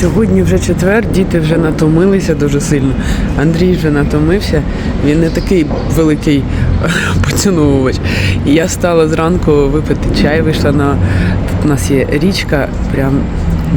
Сьогодні вже четвер, діти вже натомилися дуже сильно. Андрій вже натомився. Він не такий великий поціновувач. І я стала зранку випити чай, вийшла на тут у нас є річка, прямо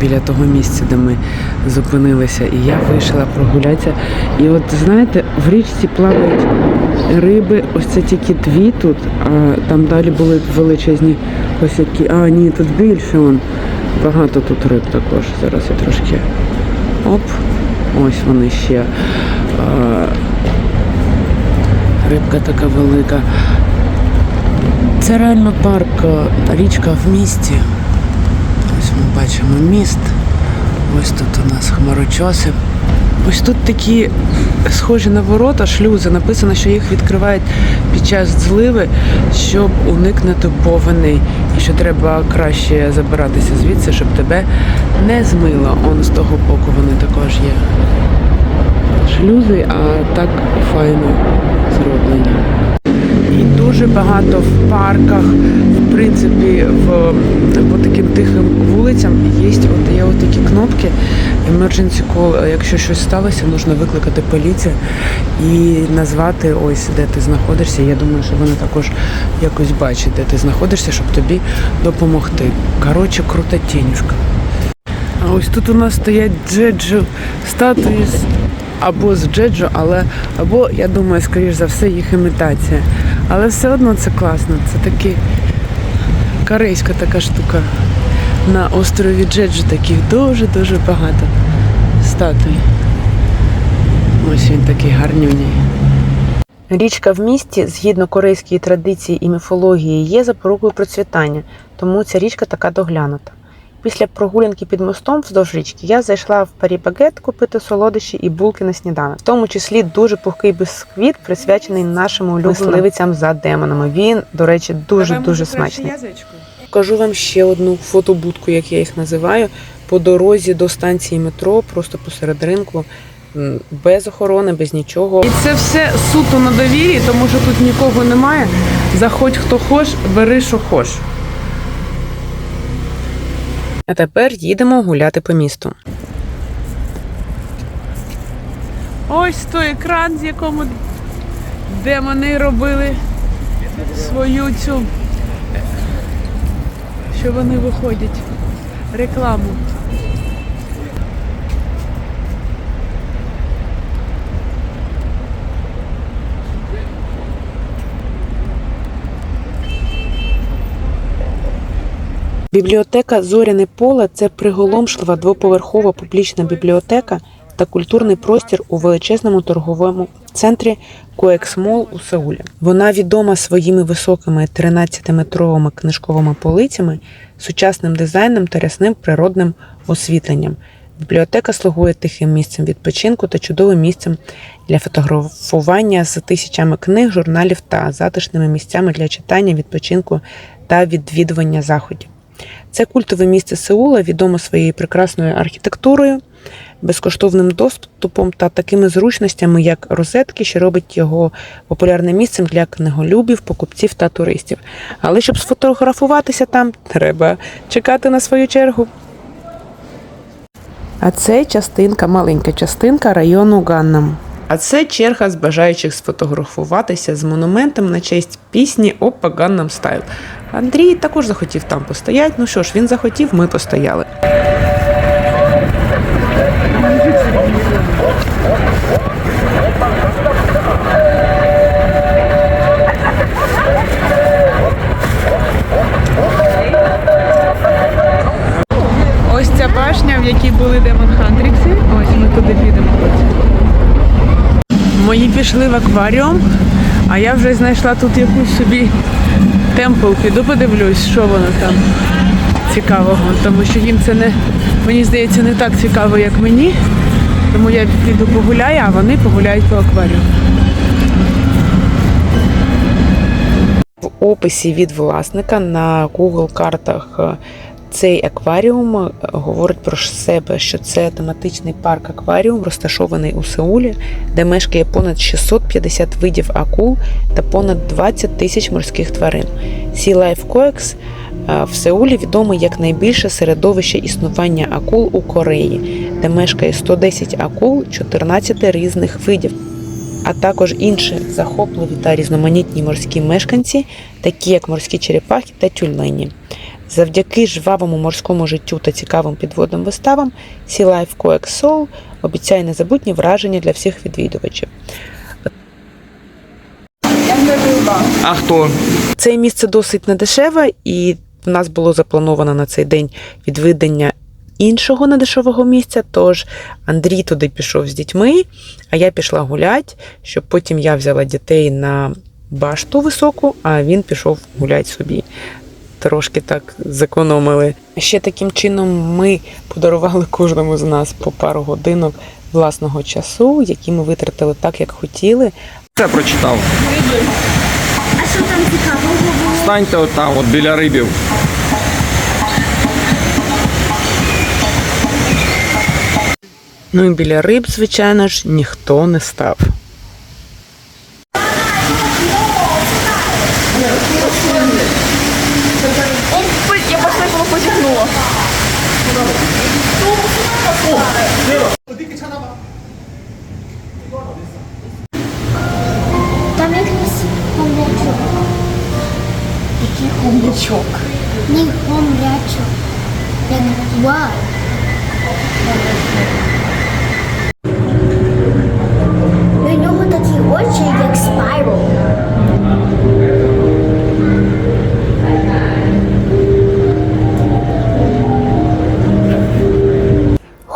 біля того місця, де ми зупинилися. І я вийшла прогулятися. І от знаєте, в річці плавають риби, ось це тільки дві тут, а там далі були величезні ось. А, ні, тут більше он. Багато тут риб також. Зараз я трошки. Оп. Ось вони ще. Рибка така велика. Це реально парк, річка в місті. Ось ми бачимо міст. Ось тут у нас хмарочоси. Ось тут такі схожі на ворота, шлюзи. Написано, що їх відкривають під час зливи, щоб уникнути повеней. І що треба краще забиратися звідси, щоб тебе не змило. Он з того боку вони також є. Шлюзи, а так файно зроблені. І дуже багато в парках, в принципі, в, по таким тихим вулицям є от, є от такі кнопки emergency call. Якщо щось сталося, можна викликати поліцію і назвати ось де ти знаходишся. Я думаю, що вони також якось бачать, де ти знаходишся, щоб тобі допомогти. Коротше, крута тінюшка. А ось тут у нас стоять джеджо статуї або з джеджо, але або, я думаю, скоріш за все, їх імітація. Але все одно це класно. Це такі корейська така штука. На острові Джеджо таких дуже-дуже багато статуй. Ось він такий гарнюній. Річка в місті, згідно корейської традиції і міфології, є запорукою процвітання, тому ця річка така доглянута. Після прогулянки під мостом вздовж річки я зайшла в парі багет купити солодощі і булки на сніданок, в тому числі дуже пухкий бісквіт, присвячений нашим улюбленцям за демонами. Він, до речі, дуже дуже смачний. Покажу вам ще одну фотобудку, як я їх називаю, по дорозі до станції метро, просто посеред ринку, без охорони, без нічого. І це все суто на довірі, тому що тут нікого немає. Заходь хто хоч, бери що хоч. А тепер їдемо гуляти по місту. Ось той екран, з якому демони робили свою цю що вони виходять. Рекламу. Бібліотека Зоряне поле це приголомшлива двоповерхова публічна бібліотека та культурний простір у величезному торговому центрі Коексмол у Сеулі. Вона відома своїми високими 13-метровими книжковими полицями, сучасним дизайном та рясним природним освітленням. Бібліотека слугує тихим місцем відпочинку та чудовим місцем для фотографування з тисячами книг, журналів та затишними місцями для читання, відпочинку та відвідування заходів. Це культове місце Сеула, відоме своєю прекрасною архітектурою, безкоштовним доступом та такими зручностями, як розетки, що робить його популярним місцем для книголюбів, покупців та туристів. Але щоб сфотографуватися там, треба чекати на свою чергу. А це частинка, маленька частинка району Ганнам. А це черга з бажаючих сфотографуватися з монументом на честь пісні Опа Ганнам Стайл. Андрій також захотів там постояти. Ну що ж, він захотів, ми постояли. Були Демон. Ось ми туди підемо. Мої пішли в акваріум, а я вже знайшла тут якусь собі темпл. Піду подивлюсь, що воно там цікавого. Тому що їм це не, мені здається, не так цікаво, як мені. Тому я піду погуляю, а вони погуляють по акваріуму. В описі від власника на Google картах е, цей акваріум е, говорить про себе, що це тематичний парк акваріум, розташований у Сеулі, де мешкає понад 650 видів акул та понад 20 тисяч морських тварин. Sea Life Coex е, в Сеулі відомий як найбільше середовище існування акул у Кореї, де мешкає 110 акул 14 різних видів, а також інші захопливі та різноманітні морські мешканці, такі як морські черепахи та тюлені. Завдяки жвавому морському життю та цікавим підводним виставам Sea Life Coex Soul обіцяє незабутні враження для всіх відвідувачів. А хто? Це місце досить недешеве, і в нас було заплановано на цей день відвідання іншого недешевого місця. Тож Андрій туди пішов з дітьми, а я пішла гуляти, щоб потім я взяла дітей на башту високу, а він пішов гуляти собі. Трошки так зекономили. Ще таким чином ми подарували кожному з нас по пару годинок власного часу, які ми витратили так, як хотіли. Це прочитав. А що там цікавого було? Станьте отам, от біля рибів. Ну і біля риб, звичайно ж, ніхто не став. 찾아봐. 찾아봐. 또 수만 갖고. 내가 어디 있게 찾아봐. 이건 어디 있어? 다음에 그랬어. 공대쪽. 이게 공대쪽. 네 공대쪽. Then why?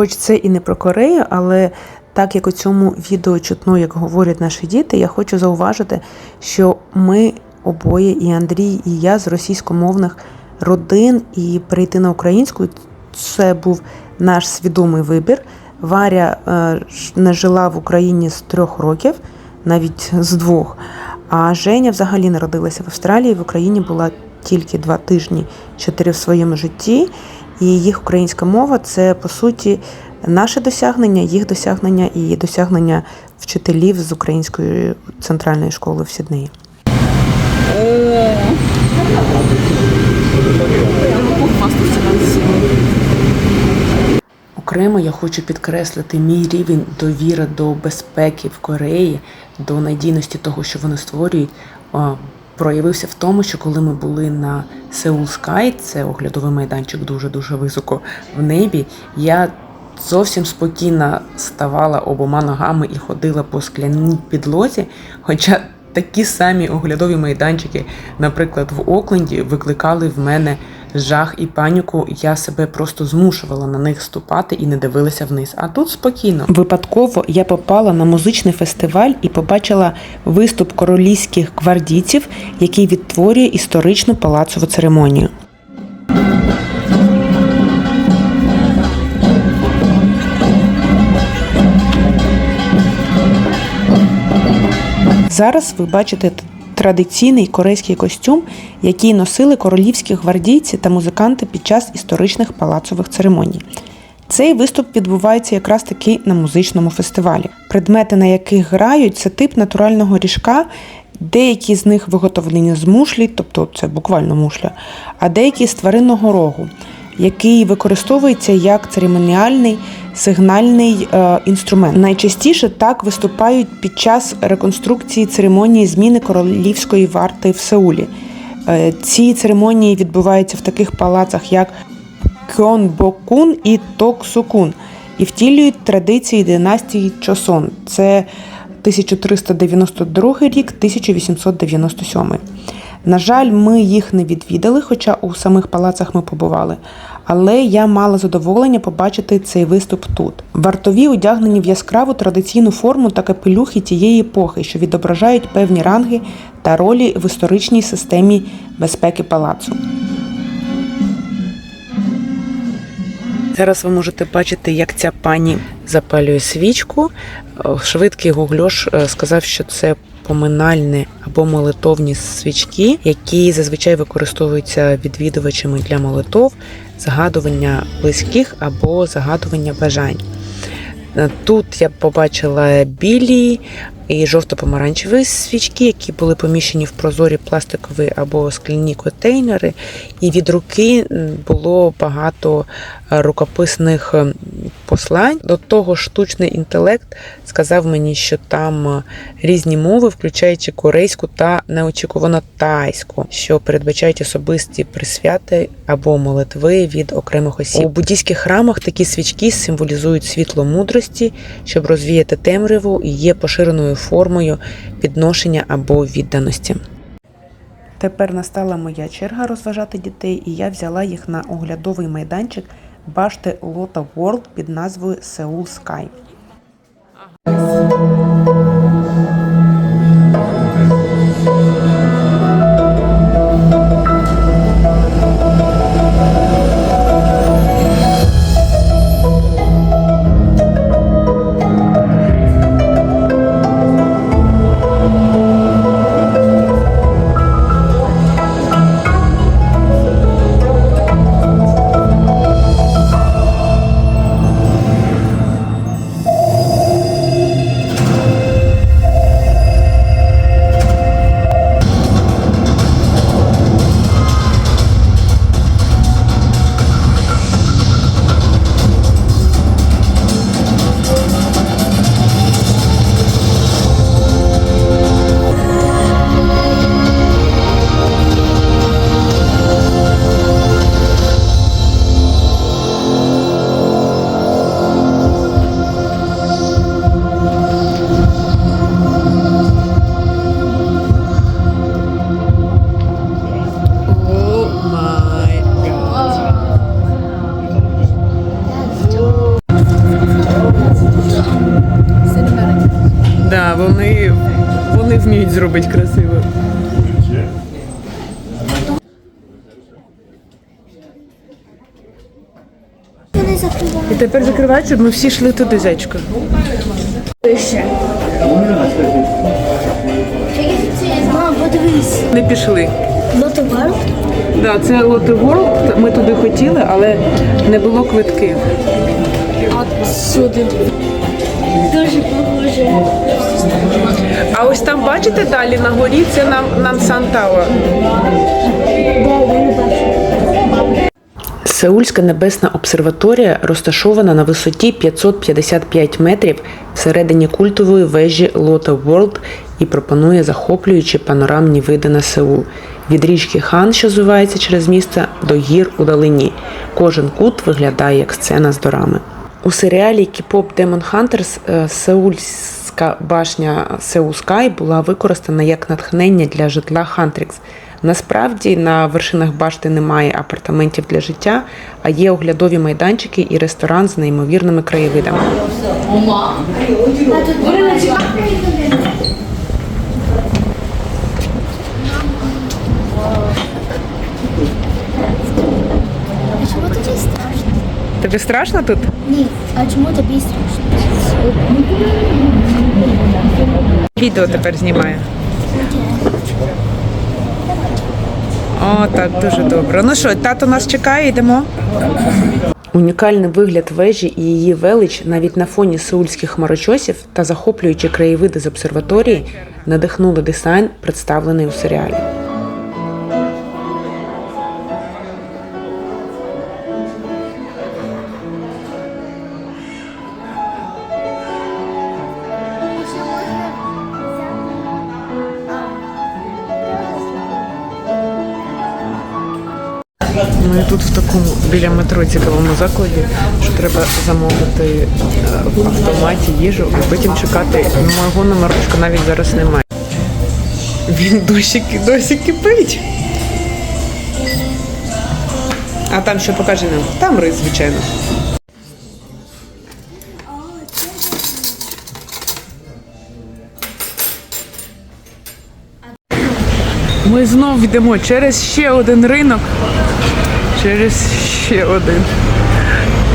Хоч це і не про Корею, але так як у цьому відео чутно, як говорять наші діти, я хочу зауважити, що ми обоє, і Андрій, і я з російськомовних родин, і перейти на українську це був наш свідомий вибір. Варя е, не жила в Україні з трьох років, навіть з двох. А Женя взагалі народилася в Австралії. В Україні була тільки два тижні, чотири в своєму житті. І їх українська мова це по суті наше досягнення, їх досягнення і досягнення вчителів з української центральної школи в Сіднеї. Окремо я хочу підкреслити мій рівень довіри до безпеки в Кореї, до надійності того, що вони створюють. Проявився в тому, що коли ми були на Seoul Sky, це оглядовий майданчик дуже-дуже високо в небі, я зовсім спокійно ставала обома ногами і ходила по скляній підлозі. Хоча такі самі оглядові майданчики, наприклад, в Окленді, викликали в мене жах і паніку. Я себе просто змушувала на них ступати і не дивилася вниз. А тут спокійно. Випадково я попала на музичний фестиваль і побачила виступ королівських гвардійців, який відтворює історичну палацову церемонію. Зараз ви бачите традиційний корейський костюм, який носили королівські гвардійці та музиканти під час історичних палацових церемоній. Цей виступ відбувається якраз таки на музичному фестивалі. Предмети, на яких грають, це тип натурального ріжка. Деякі з них виготовлені з мушлі, тобто це буквально мушля, а деякі з тваринного рогу, який використовується як церемоніальний сигнальний е, інструмент. Найчастіше так виступають під час реконструкції церемонії зміни королівської варти в Сеулі. Е, ці церемонії відбуваються в таких палацах, як Кьонбокун і Токсукун, і втілюють традиції династії Чосон. Це 1392 рік, 1897. На жаль, ми їх не відвідали, хоча у самих палацах ми побували. Але я мала задоволення побачити цей виступ тут. Вартові одягнені в яскраву традиційну форму та капелюхи тієї епохи, що відображають певні ранги та ролі в історичній системі безпеки палацу. Зараз ви можете бачити, як ця пані запалює свічку. Е, Швидкий гугльош е, сказав, що це поминальні або молитовні свічки, які зазвичай використовуються відвідувачами для молитов, загадування близьких або загадування бажань. Е, Тут я побачила білі і жовто-помаранчеві свічки, які були поміщені в прозорі пластикові або скляні контейнери. І від руки було багато рукописних послань. До того штучний інтелект сказав мені, що там е, різні мови, включаючи корейську та неочікувано тайську, що передбачають особисті присвяти або молитви від окремих осіб. У буддійських храмах такі свічки символізують світло мудрості, щоб розвіяти темряву і є поширеною формою підношення або відданості. Тепер настала моя черга розважати дітей, і я взяла їх на оглядовий майданчик башти Лота World під назвою Seoul Sky. Вміють зробити красиво. І тепер закривають, щоб ми всі йшли туди, подивись. Не пішли. Ботовар. Да, це Лоти World, Ми туди хотіли, але не було квитків. Сюди. Дуже похоже. А ось там, бачите, далі на горі це нам, нам Сантава. Да, я не бачу. Сеульська небесна обсерваторія розташована на висоті 555 метрів всередині культової вежі Лота World і пропонує захоплюючі панорамні види на Сеул. Від річки Хан, що звивається через місто, до гір у далині. Кожен кут виглядає як сцена з дорами. У серіалі K-pop Demon Hunters е, Сеульська башня Sky була використана як натхнення для житла Хантрікс. Насправді на вершинах башти немає апартаментів для життя, а є оглядові майданчики і ресторан з неймовірними краєвидами. Тобі страшно тут? Ні, а чому тобі страшно? Відео тепер знімає. О, так, дуже добре. Ну що, тато нас чекає, йдемо. Унікальний вигляд вежі і її велич навіть на фоні сеульських хмарочосів та захоплюючі краєвиди з обсерваторії надихнули дизайн, представлений у серіалі. Ми тут в такому біля метро цікавому закладі, що треба замовити е, в автоматі їжу і потім чекати. Мого номерочка навіть зараз немає. Він досі, досі кипить. А там що покажи нам? Там рис, звичайно. Ми знов йдемо через ще один ринок. Через ще один.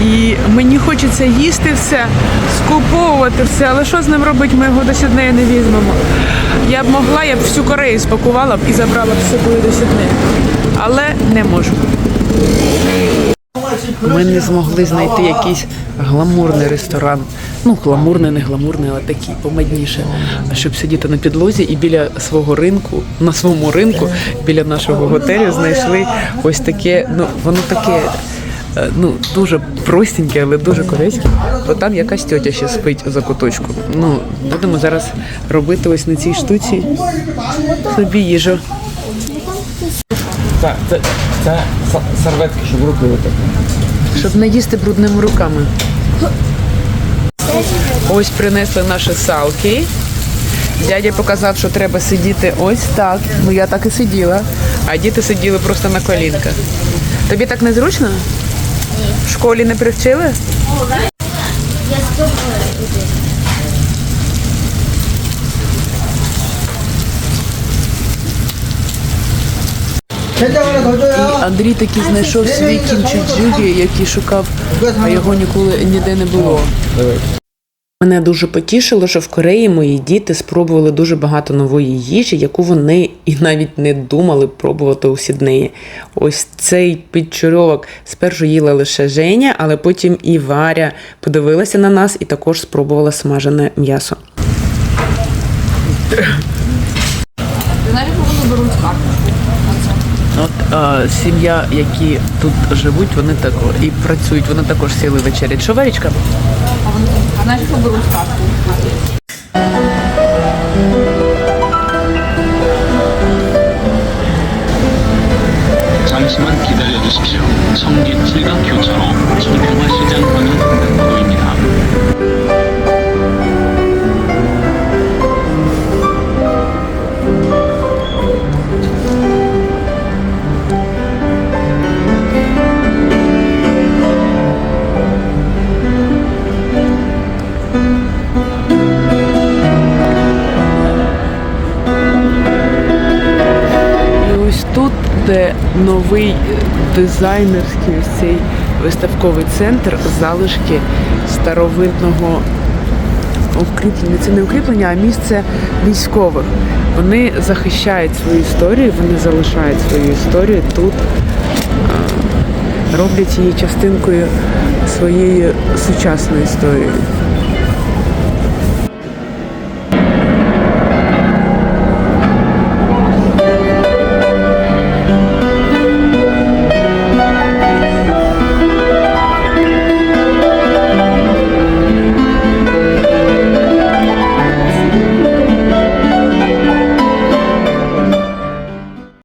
І мені хочеться їсти все, скуповувати все, але що з ним робити, ми його до Сіднея не візьмемо. Я б могла, я б всю Корею спакувала б і забрала б собою до Сіднея. Але не можу. Ми не змогли знайти якийсь гламурний ресторан. Ну, гламурний, не гламурний, але такий помадніше. Щоб сидіти на підлозі і біля свого ринку, на своєму ринку, біля нашого готелю знайшли ось таке, ну воно таке е, ну, дуже простенькі, але дуже корейські. Бо там якась тьотя ще спить за куточку. Ну, будемо зараз робити ось на цій штуці собі їжу. Це, це, це серветки, щоб руки витерти. Щоб не їсти брудними руками. Ось принесли наші салки. Дядя показав, що треба сидіти ось так. Ну я так і сиділа. А діти сиділи просто на колінках. Тобі так незручно? В школі не привчили? Я спробую. Андрій таки знайшов свій кімчі-джигі, який шукав, а його ніколи ніде не було. Мене дуже потішило, що в Кореї мої діти спробували дуже багато нової їжі, яку вони і навіть не думали пробувати у Сіднеї. Ось цей підчурьовок спершу їла лише Женя, але потім і Варя подивилася на нас і також спробувала смажене м'ясо. От е, сім'я, які тут живуть, вони також і працюють, вони також сіли вечерять. Що Варічка? 잠시만 기다려 주십시오. 청기 출강교차로 청평화시장 방향 новий е, дизайнерський цей виставковий центр, залишки старовинного укріплення. Це не укріплення, а місце військових. Вони захищають свою історію, вони залишають свою історію тут, е, роблять її частинкою своєї сучасної історії.